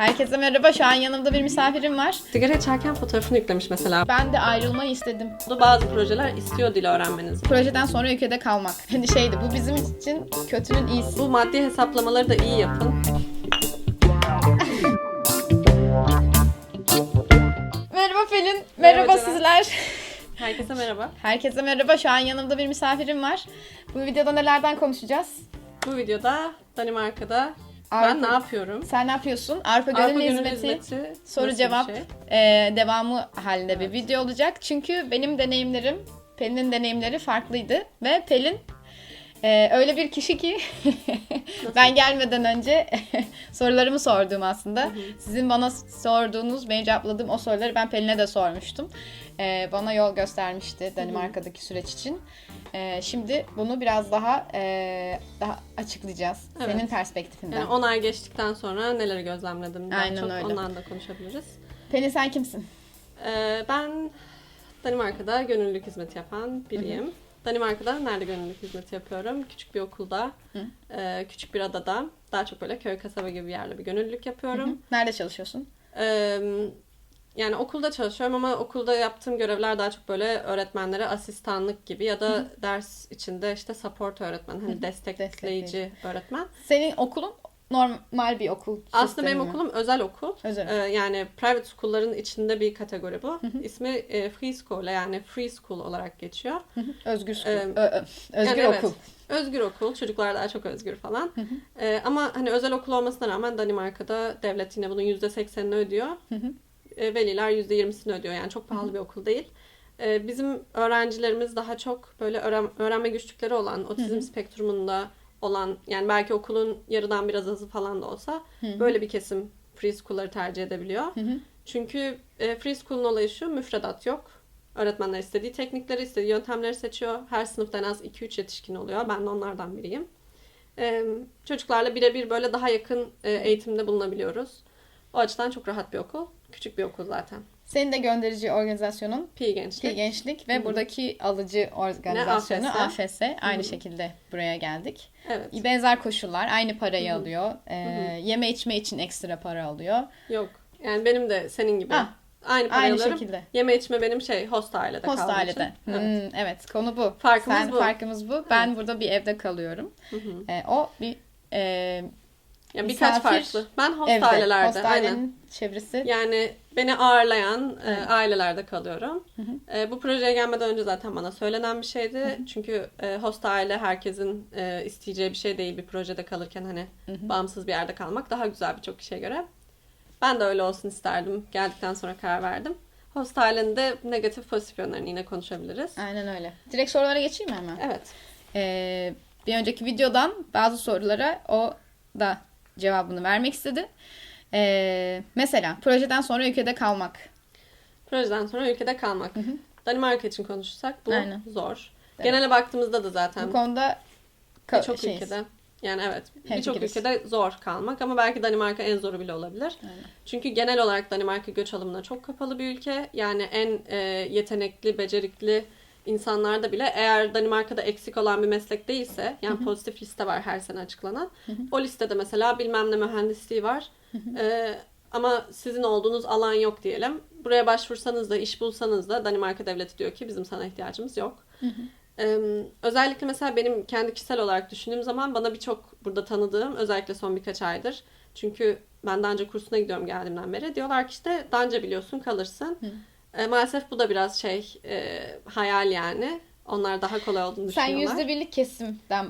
Herkese merhaba. Şu an yanımda bir misafirim var. Sigara içerken fotoğrafını yüklemiş mesela. Ben de ayrılmayı istedim. Bu bazı projeler istiyor dil öğrenmenizi. Projeden sonra ülkede kalmak. Hani şeydi bu bizim için kötünün iyisi. Bu maddi hesaplamaları da iyi yapın. Merhaba Pelin. Merhaba, Merhaba sizler. Herkese merhaba. Herkese merhaba. Şu an yanımda bir misafirim var. Bu videoda nelerden konuşacağız? Bu videoda Danimarka'da Avrupa- ben ne yapıyorum? Sen ne yapıyorsun? Avrupa Gönüllü Avrupa Gönüllü Hizmeti Hizmeti soru bir cevap şey? e, devamı halinde bir Evet. video olacak. Çünkü benim deneyimlerim, Pelin'in deneyimleri farklıydı ve Pelin e, öyle bir kişi ki ben gelmeden önce sorularımı sorduğum aslında. Sizin bana sorduğunuz, benim cevapladığım o soruları ben Pelin'e de sormuştum. E, bana yol göstermişti Danimarka'daki süreç için. E, şimdi bunu biraz daha e, daha açıklayacağız. Evet. Senin perspektifinden. Yani 10 ay geçtikten sonra neleri gözlemledim? Aynen çok öyle. ondan da konuşabiliriz. Pelin sen kimsin? Ee, ben Danimarka'da gönüllülük hizmeti yapan biriyim. Danimarka'da nerede gönüllülük hizmeti yapıyorum? Küçük bir okulda, e, küçük bir adada, daha çok böyle köy kasaba gibi bir yerde bir gönüllülük yapıyorum. Nerede çalışıyorsun? Ee, yani okulda çalışıyorum ama okulda yaptığım görevler daha çok böyle öğretmenlere asistanlık gibi ya da ders içinde işte support öğretmen, hani destekleyici Destekleyici. öğretmen. Senin okulun normal bir okul Aslında benim sistemi mi? okulum özel okul. Özel Ee, yani private school'ların içinde bir kategori bu. İsmi e, free school yani free school olarak geçiyor. Özgür okul. Ee, Ö- ö- özgür Yani evet, okul. Özgür okul. Çocuklar daha çok özgür falan. Ee, ama hani özel okul olmasına rağmen Danimarka'da devlet yine bunun %80'ini ödüyor. Ee, veliler %20'sini ödüyor. Yani çok pahalı bir okul değil. Ee, bizim öğrencilerimiz daha çok böyle öğren- öğrenme güçlükleri olan, otizm spektrumunda olan yani belki okulun yarıdan biraz azı falan da olsa böyle bir kesim free school'ları tercih edebiliyor. Çünkü e, free school'un olayı şu, müfredat yok. Öğretmenler istediği teknikleri, istediği yöntemleri seçiyor. Her sınıfta en az 2-3 yetişkin oluyor. Ben de onlardan biriyim. E, çocuklarla birebir böyle daha yakın e, eğitimde bulunabiliyoruz. O açıdan çok rahat bir okul. Küçük bir okul zaten. Senin de gönderici organizasyonun Pi gençlik. Pil Gençlik ve buradaki alıcı organizasyonu AFS. AFS. Aynı şekilde buraya geldik. Evet. Benzer koşullar, aynı parayı alıyor. Ee, yeme içme için ekstra para alıyor. Yok. Yani benim de senin gibi. Ah, aynı parayı aynı alırım. şekilde. Yeme içme benim şey host ailede Host kaldığım ailede. için. Evet. Hmm, evet, konu bu. Farkımız Sen, bu. Farkımız bu. Ben burada bir evde kalıyorum. Ee, o bir e, Yani birkaç Misafir farklı. Ben host evde. ailelerde. Host aynen. çevresi. Yani beni ağırlayan e, ailelerde kalıyorum. E, bu projeye gelmeden önce zaten bana söylenen bir şeydi. Çünkü e, host aile herkesin e, isteyeceği bir şey değil bir projede kalırken hani bağımsız bir yerde kalmak daha güzel birçok kişiye göre. Ben de öyle olsun isterdim. Geldikten sonra karar verdim. Host ailenin de negatif pozitif yönlerini yine konuşabiliriz. Aynen öyle. Direkt sorulara geçeyim mi hemen? Evet. Ee, bir önceki videodan bazı sorulara o da cevabını vermek istedi. Ee, mesela projeden sonra ülkede kalmak. Projeden sonra ülkede kalmak. Danimarka için konuşursak bu Aynen. zor. Evet. Genele baktığımızda da zaten Bu konuda Birçok şeyiz. ülkede yani evet birçok ülkede zor kalmak ama belki Danimarka en zoru bile olabilir. Çünkü genel olarak Danimarka göç alımına çok kapalı bir ülke. Yani en e, yetenekli, becerikli insanlarda bile eğer Danimarka'da eksik olan bir meslek değilse yani pozitif liste var her sene açıklanan. O listede mesela bilmem ne mühendisliği var. E, ama sizin olduğunuz alan yok diyelim. Buraya başvursanız da iş bulsanız da Danimarka devleti diyor ki bizim sana ihtiyacımız yok. Ee, özellikle mesela benim kendi kişisel olarak düşündüğüm zaman bana birçok burada tanıdığım özellikle son birkaç aydır. Çünkü ben daha önce kursuna gidiyorum geldiğimden beri. Diyorlar ki işte daha önce biliyorsun kalırsın. Ee, maalesef bu da biraz şey e, hayal yani. Onlar daha kolay olduğunu Sen düşünüyorlar. yüzde birlik kesimden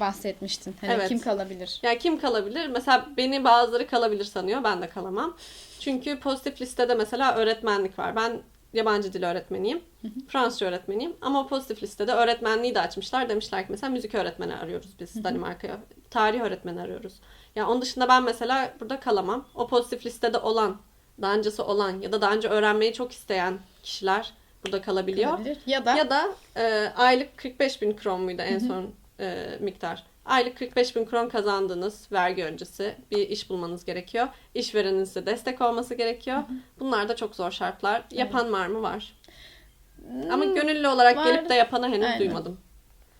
bahsetmiştin. Hani Evet. kim kalabilir? Ya kim kalabilir? Mesela beni bazıları kalabilir sanıyor. Ben de kalamam. Çünkü pozitif listede mesela öğretmenlik var. Ben yabancı dil öğretmeniyim. Fransızca öğretmeniyim. Ama pozitif listede öğretmenliği de açmışlar. Demişler ki mesela müzik öğretmeni arıyoruz biz Danimarka'ya. Tarih öğretmeni arıyoruz. Ya onun dışında ben mesela burada kalamam. O pozitif listede olan, daha öncesi olan ya da daha önce öğrenmeyi çok isteyen kişiler burada kalabiliyor. Kalabilir. Ya da Ya da e, aylık 45 bin kron muydu en son e, miktar? Aylık 45 bin kron kazandığınız vergi öncesi bir iş bulmanız gerekiyor. İşverenin size destek olması gerekiyor. Bunlar da çok zor şartlar. Yapan var mı? Var. Ama gönüllü olarak var. gelip de yapanı henüz Aynen. duymadım.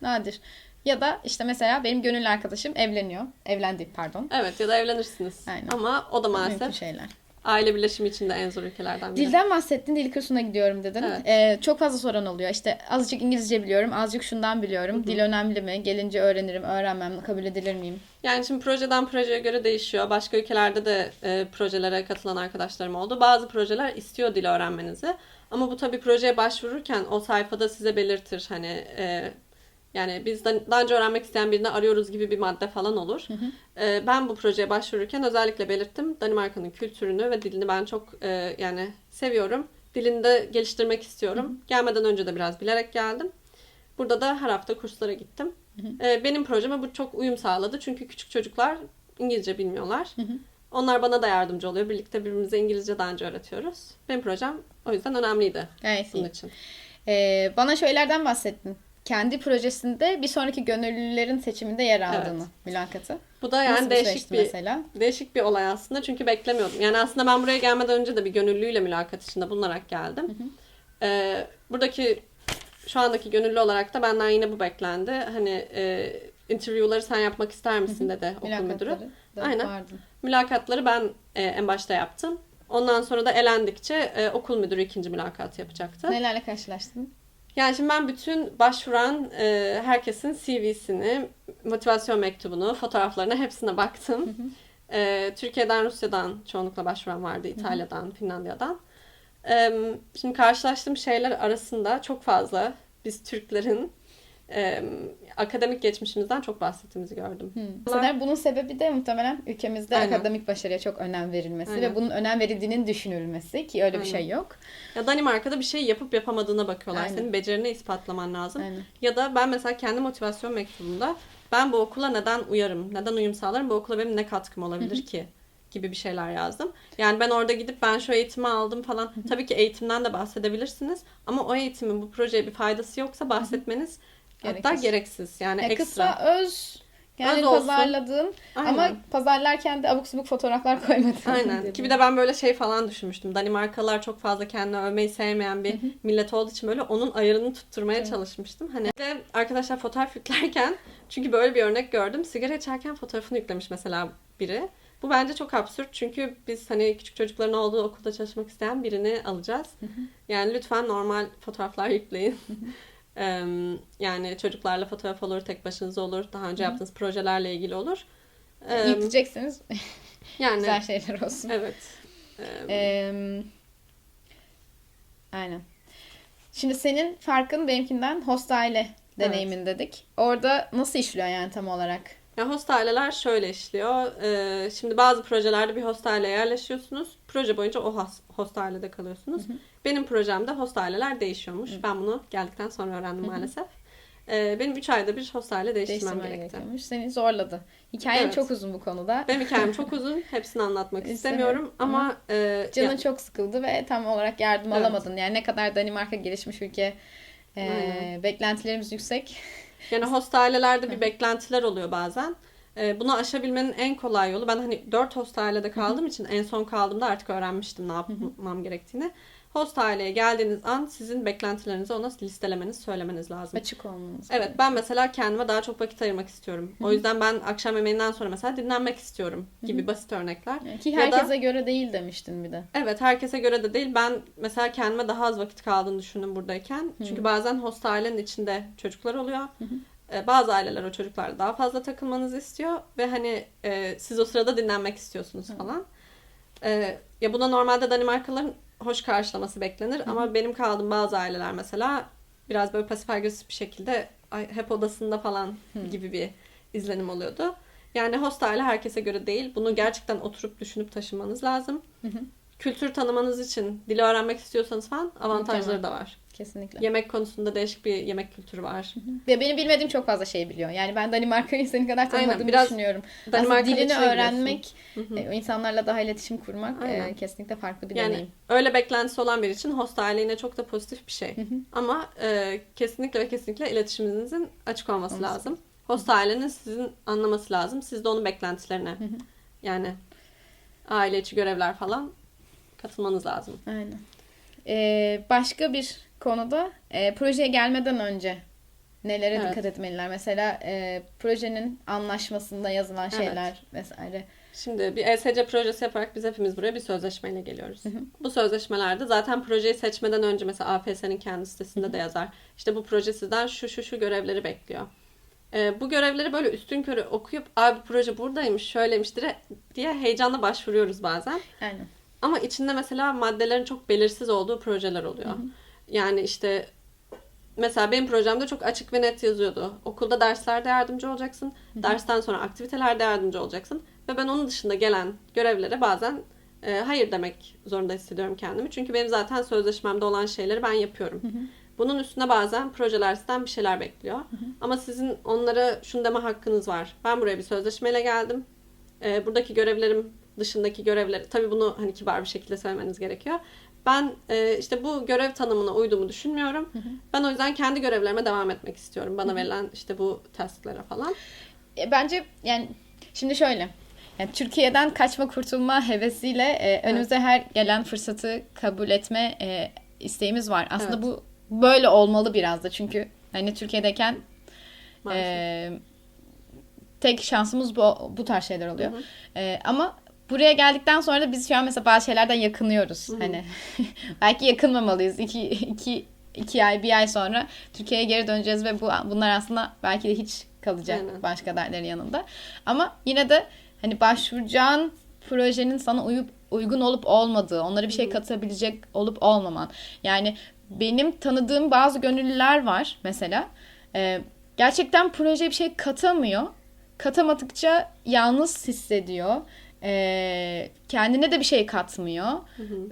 nadir. Ya da işte mesela benim gönüllü arkadaşım evleniyor. Evlendi pardon. Evet ya da evlenirsiniz. Aynen. Ama o da Mümkün maalesef şeyler. Aile birleşimi için de en zor ülkelerden biri. Dilden bahsettin. Dil kursuna gidiyorum dedin. Evet. Ee, çok fazla soran oluyor. İşte azıcık İngilizce biliyorum. Azıcık şundan biliyorum. Dil önemli mi? Gelince öğrenirim. Öğrenmem. Kabul edilir miyim? Yani şimdi projeden projeye göre değişiyor. Başka ülkelerde de e, projelere katılan arkadaşlarım oldu. Bazı projeler istiyor dil öğrenmenizi. Ama bu tabii projeye başvururken o sayfada size belirtir hani e, yani biz daha önce öğrenmek isteyen birini arıyoruz gibi bir madde falan olur. E, ben bu projeye başvururken özellikle belirttim. Danimarka'nın kültürünü ve dilini ben çok e, yani seviyorum. Dilini de geliştirmek istiyorum. Gelmeden önce de biraz bilerek geldim. Burada da her hafta kurslara gittim. Ee, benim projeme bu çok uyum sağladı. Çünkü küçük çocuklar İngilizce bilmiyorlar. Onlar bana da yardımcı oluyor. Birlikte birbirimize İngilizce daha önce öğretiyoruz. Benim projem o yüzden önemliydi Gayet bunun iyi. için. Ee, bana şeylerden bahsettin. Kendi projesinde bir sonraki gönüllülerin seçiminde yer aldığını mülakatı. Bu da yani Nasıl değişik bir mesela? değişik bir olay aslında. Çünkü beklemiyordum. Yani aslında ben buraya gelmeden önce de bir gönüllüyle mülakat içinde bulunarak geldim. Ee, buradaki şu andaki gönüllü olarak da benden yine bu beklendi. Hani e, interview'ları sen yapmak ister misin dedi okul müdürü. Mülakatları da Aynen. vardı. Mülakatları ben e, en başta yaptım. Ondan sonra da elendikçe e, okul müdürü ikinci mülakatı yapacaktı. Nelerle karşılaştın? Yani şimdi ben bütün başvuran e, herkesin CV'sini, motivasyon mektubunu, fotoğraflarına hepsine baktım. E, Türkiye'den, Rusya'dan çoğunlukla başvuran vardı, İtalya'dan, Finlandiya'dan. E, şimdi karşılaştığım şeyler arasında çok fazla biz Türklerin e, akademik geçmişimizden çok bahsettiğimizi gördüm. Sanırım bunun sebebi de muhtemelen ülkemizde Aynen. akademik başarıya çok önem verilmesi Aynen. ve bunun önem verildiğinin düşünülmesi ki öyle bir Aynen. şey yok. Ya Danimarka'da bir şey yapıp yapamadığına bakıyorlar. Aynen. Senin becerini ispatlaman lazım. Aynen. Ya da ben mesela kendi motivasyon mektubumda ben bu okula neden uyarım, neden uyum sağlarım, bu okula benim ne katkım olabilir ki gibi bir şeyler yazdım. Yani ben orada gidip ben şu eğitimi aldım falan. Tabii ki eğitimden de bahsedebilirsiniz ama o eğitimin bu projeye bir faydası yoksa bahsetmeniz Gerekir. gereksiz. Yani Ya ekstra. kısa, öz, yani Öz olsun. pazarladığın Aynen. ama pazarlarken de abuk subuk fotoğraflar koymadın. Aynen. Ki bir de ben böyle şey falan düşünmüştüm. Danimarkalılar çok fazla kendini övmeyi sevmeyen bir millet olduğu için böyle onun ayarını tutturmaya çalışmıştım. Hani ve arkadaşlar fotoğraf yüklerken çünkü böyle bir örnek gördüm. Sigara içerken fotoğrafını yüklemiş mesela biri. Bu bence çok absürt çünkü biz hani küçük çocukların olduğu okulda çalışmak isteyen birini alacağız. Yani lütfen normal fotoğraflar yükleyin. Yani çocuklarla fotoğraf olur, tek başınıza olur, daha önce yaptığınız projelerle ilgili olur. Eee, Yükleyeceksiniz. yani Güzel şeyler olsun. evet. Ee, aynen. Şimdi senin farkın benimkinden host aile deneyimin dedik. Orada nasıl işliyor yani tam olarak? Ya host aileler şöyle işliyor. Ee, şimdi bazı projelerde bir host aileye yerleşiyorsunuz. Proje boyunca o host, host ailede kalıyorsunuz. Benim projemde host aileler değişiyormuş. Ben bunu geldikten sonra öğrendim maalesef. Ee, benim 3 ayda bir host aile değiştirmem Değiştirmen gerekti. Seni zorladı. Hikayen Evet. çok uzun bu konuda. Benim hikayem çok uzun. Hepsini anlatmak İstemiyorum. istemiyorum. Ama e, Canın ya- çok sıkıldı ve tam olarak yardım Evet. alamadın. Yani ne kadar Danimarka gelişmiş ülke, e, Aynen. beklentilerimiz yüksek. Yani host ailelerde bir beklentiler oluyor bazen. Ee, bunu aşabilmenin en kolay yolu ben hani 4 host ailede kaldığım için en son kaldığımda artık öğrenmiştim ne yapmam gerektiğini. Host aileye geldiğiniz an sizin beklentilerinizi ona listelemeniz, söylemeniz lazım. Açık olmanız. Evet ben mesela kendime daha çok vakit ayırmak istiyorum. O yüzden ben akşam yemeğinden sonra mesela dinlenmek istiyorum gibi basit örnekler. Ki Ya da- herkese göre değil demiştin bir de. Evet herkese göre de değil. Ben mesela kendime daha az vakit kaldığını düşündüm buradayken. Çünkü bazen host ailenin içinde çocuklar oluyor. Ee, Bazı aileler o çocuklarla daha fazla takılmanızı istiyor ve hani e, siz o sırada dinlenmek istiyorsunuz falan. Ee, ya buna normalde Danimarkalıların hoş karşılaması beklenir ama benim kaldığım bazı aileler mesela biraz böyle pasif agresif bir şekilde "Ay, hep odasında falan gibi bir izlenim oluyordu. Yani host aile herkese göre değil. Bunu gerçekten oturup düşünüp taşımanız lazım. Kültür tanımanız için dili öğrenmek istiyorsanız falan avantajları Mükemmel. da var. Kesinlikle. Yemek konusunda değişik bir yemek kültürü var. Ve benim bilmediğim çok fazla şey biliyor. Yani ben Danimarka'yı senin kadar tanımadığımı Aynen, biraz düşünüyorum. Danimarka dilini öğrenmek, e, insanlarla daha iletişim kurmak e, kesinlikle farklı bir Yani deneyim. öyle beklentisi olan biri için host çok da pozitif bir şey. Ama e, kesinlikle ve kesinlikle iletişiminizin açık olması Olması. lazım. Host ailenin sizin anlaması lazım. Siz de onun beklentilerine yani aile içi görevler falan katılmanız lazım. Aynen. Ee, başka bir konuda e, projeye gelmeden önce nelere Evet. dikkat etmeliler? Mesela e, projenin anlaşmasında yazılan Evet. şeyler vesaire. Şimdi bir ESC projesi yaparak biz hepimiz buraya bir sözleşmeyle geliyoruz. Bu sözleşmelerde zaten projeyi seçmeden önce mesela AFS'nin kendi sitesinde de yazar. İşte bu proje sizden şu şu şu görevleri bekliyor. Ee, bu görevleri böyle üstün körü okuyup abi proje buradaymış, şöyleymiş diye heyecanla başvuruyoruz bazen. Aynen. Ama içinde mesela maddelerin çok belirsiz olduğu projeler oluyor. Yani işte mesela benim projemde çok açık ve net yazıyordu. Okulda derslerde yardımcı olacaksın. Dersten sonra aktivitelerde yardımcı olacaksın. Ve ben onun dışında gelen görevlere bazen e, hayır demek zorunda hissediyorum kendimi. Çünkü benim zaten sözleşmemde olan şeyleri ben yapıyorum. Bunun üstüne bazen projeler sizden bir şeyler bekliyor. Ama sizin onlara şunu deme hakkınız var. Ben buraya bir sözleşmeyle geldim. E, buradaki görevlerim dışındaki görevleri tabii bunu hani kibar bir şekilde söylemeniz gerekiyor. Ben e, işte bu görev tanımına uyduğumu düşünmüyorum. Ben o yüzden kendi görevlerime devam etmek istiyorum. Bana verilen işte bu tasklere falan. E, Bence yani şimdi şöyle. Yani Türkiye'den kaçma kurtulma hevesiyle e, önümüze her gelen fırsatı kabul etme e, isteğimiz var. Aslında Evet. bu böyle olmalı biraz da çünkü hani Türkiye'deyken Maalesef. e, tek şansımız bu bu tarz şeyler oluyor. E, ama buraya geldikten sonra da biz şu an mesela bazı şeylerden yakınıyoruz. Hani belki yakınmamalıyız. İki, iki, iki ay, bir ay sonra Türkiye'ye geri döneceğiz ve bu bunlar aslında belki de hiç kalacak Aynen. başka dertlerin yanında. Ama yine de hani başvuracağın projenin sana uyup uygun olup olmadığı, onlara bir şey katabilecek olup olmaman. Yani benim tanıdığım bazı gönüllüler var mesela. Ee, gerçekten projeye bir şey katamıyor. Katamadıkça yalnız hissediyor. Ee, kendine de bir şey katmıyor.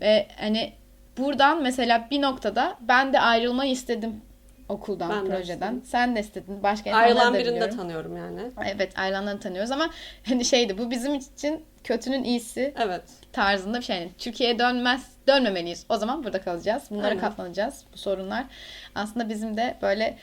Ve hani buradan mesela bir noktada ben de ayrılmayı istedim okuldan, Ben de projeden. istedim. Sen de istedin. Başka Ayrılan birini de tanıyorum yani. Evet ayrılanları tanıyoruz ama hani şeydi bu bizim için kötünün iyisi Evet. tarzında bir şey. Yani Türkiye'ye dönmez, dönmemeliyiz. O zaman burada kalacağız. Bunlara Aynen. katlanacağız. Bu sorunlar. Aslında bizim de böyle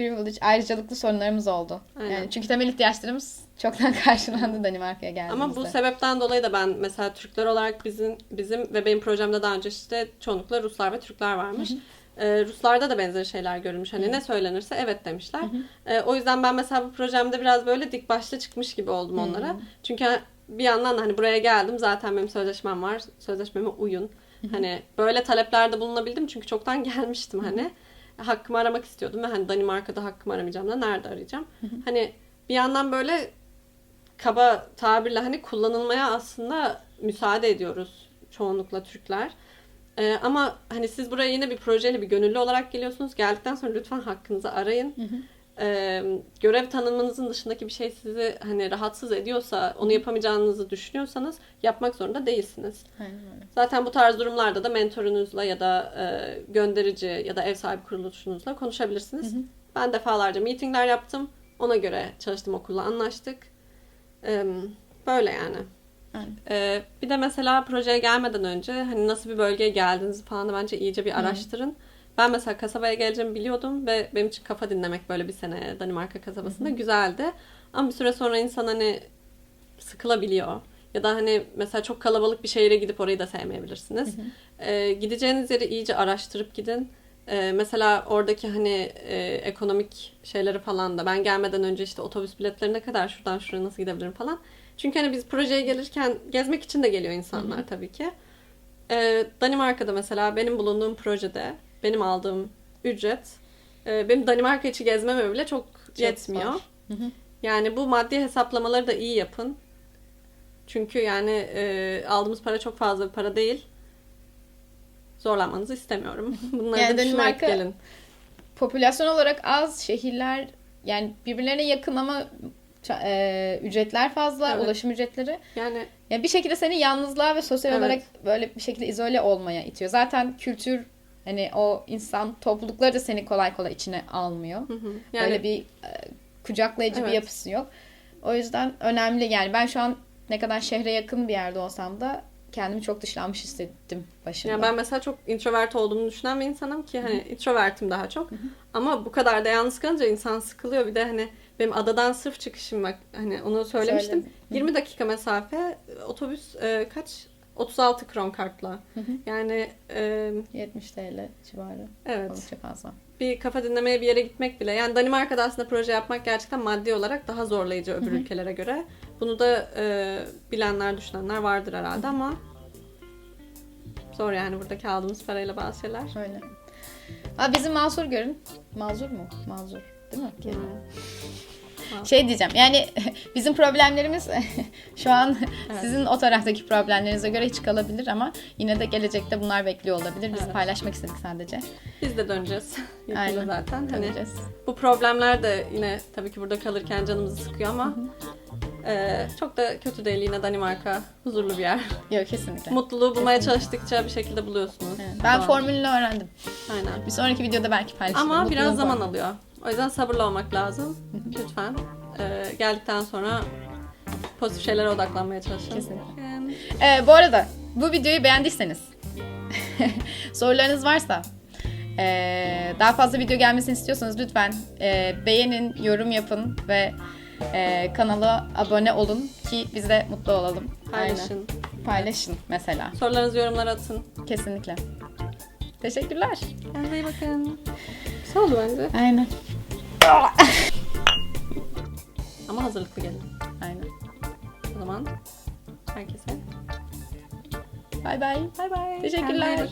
privilege, ayrıcalıklı sorunlarımız oldu. Aynen. Yani çünkü temel ihtiyaçlarımız çoktan karşılandı Danimarka'ya geldiğimizde. Ama bu sebepten dolayı da ben mesela Türkler olarak bizim bizim ve benim projemde daha önce işte çoğunlukla Ruslar ve Türkler varmış. Ee, Ruslarda da benzer şeyler görülmüş. Hani ne söylenirse evet demişler. Ee, o yüzden ben mesela bu projemde biraz böyle dik başlı çıkmış gibi oldum onlara. Çünkü bir yandan da hani buraya geldim zaten benim sözleşmem var. Sözleşmeme uyun. Hani böyle taleplerde bulunabildim çünkü çoktan gelmiştim hani. Hakkımı aramak istiyordum ve hani Danimarka'da hakkımı aramayacağım da nerede arayacağım? Hani bir yandan böyle kaba tabirle hani kullanılmaya aslında müsaade ediyoruz çoğunlukla Türkler. Ee, ama hani siz buraya yine bir projeyle bir gönüllü olarak geliyorsunuz. Geldikten sonra lütfen hakkınızı arayın. Ee, görev tanımınızın dışındaki bir şey sizi hani rahatsız ediyorsa, onu yapamayacağınızı düşünüyorsanız yapmak zorunda değilsiniz. Aynen. Zaten bu tarz durumlarda da mentorunuzla ya da e, gönderici ya da ev sahibi kuruluşunuzla konuşabilirsiniz. Ben defalarca meetingler yaptım. Ona göre çalıştım okulla anlaştık. Ee, böyle yani. Aynen. Ee, bir de mesela projeye gelmeden önce hani nasıl bir bölgeye geldiğinizi falan da bence iyice bir araştırın. Ben mesela kasabaya geleceğimi biliyordum ve benim için kafa dinlemek böyle bir sene Danimarka kasabasında güzeldi. Ama bir süre sonra insan hani sıkılabiliyor. Ya da hani mesela çok kalabalık bir şehire gidip orayı da sevmeyebilirsiniz. Ee, gideceğiniz yeri iyice araştırıp gidin. Ee, mesela oradaki hani e, ekonomik şeyleri falan da ben gelmeden önce işte otobüs biletleri ne kadar şuradan şuraya nasıl gidebilirim falan. Çünkü hani biz projeye gelirken gezmek için de geliyor insanlar tabii ki. Ee, Danimarka'da mesela benim bulunduğum projede benim aldığım ücret e, benim Danimarka içi gezmeme bile çok, yetmiyor. zor. Yani bu maddi hesaplamaları da iyi yapın. Çünkü yani e, aldığımız para çok fazla bir para değil. Zorlanmanızı istemiyorum. Bunları Yani da düşünerek Danimarka- gelin. Popülasyon olarak az şehirler yani birbirlerine yakın ama e, ücretler fazla, Evet. ulaşım ücretleri. Yani Ya bir şekilde seni yalnızlığa ve sosyal Evet. olarak böyle bir şekilde izole olmaya itiyor. Zaten kültür hani o insan toplulukları da seni kolay kolay içine almıyor. hı hı. yani Öyle bir e, kucaklayıcı bir Evet. yapısı yok. O yüzden önemli yani ben şu an ne kadar şehre yakın bir yerde olsam da kendimi çok dışlanmış hissettim başında. Yani ben mesela çok introvert olduğumu düşünen bir insanım ki hani introvertim daha çok. Ama bu kadar da yalnız kalınca insan sıkılıyor. Bir de hani benim adadan sırf çıkışım bak hani onu söylemiştim. Söyledin. 20 dakika mesafe otobüs e, kaç 36 kron kartla. Yani e, 70 TL civarı. evet. Oldukça fazla. bir kafa dinlemeye bir yere gitmek bile. Yani Danimarka'da aslında proje yapmak gerçekten maddi olarak daha zorlayıcı öbür ülkelere göre. Bunu da e, bilenler, düşünenler vardır herhalde ama zor yani buradaki aldığımız parayla bazı şeyler. Öyle. Aa, bizi mazur görün. Mazur mu? Mazur. Değil mi? kelime? Şey diyeceğim yani bizim problemlerimiz şu an Evet. sizin o taraftaki problemlerinize göre hiç kalabilir ama yine de gelecekte bunlar bekliyor olabilir. Biz Evet. paylaşmak istedik sadece. Biz de döneceğiz. Yakında Aynen. zaten. Hani Döneceğiz. bu problemler de yine tabii ki burada kalırken canımızı sıkıyor ama e, çok da kötü değil. Yine Danimarka huzurlu bir yer. Yok kesinlikle. Mutluluğu bulmaya çalıştıkça bir şekilde buluyorsunuz. Evet. Ben Doğal. formülünü öğrendim. Aynen. Bir sonraki videoda belki paylaşırım. Ama biraz Mutluluğun zaman formülü. alıyor. O yüzden sabırlı olmak lazım. Lütfen. Ee, geldikten sonra pozitif şeylere odaklanmaya çalışın. Kesinlikle. Ee, bu arada bu videoyu beğendiyseniz sorularınız varsa ee, daha fazla video gelmesini istiyorsanız lütfen ee, beğenin, yorum yapın ve ee, kanala abone olun ki biz de mutlu olalım. Aynen. paylaşın. Paylaşın mesela. Sorularınızı yorumlara atın. Kesinlikle. Teşekkürler. Kendinize iyi bakın. Güzel oldu bence. Aynen. Ama hazırlıklı gelin. Aynen. O zaman herkese Bay bay. bay bay. Teşekkürler.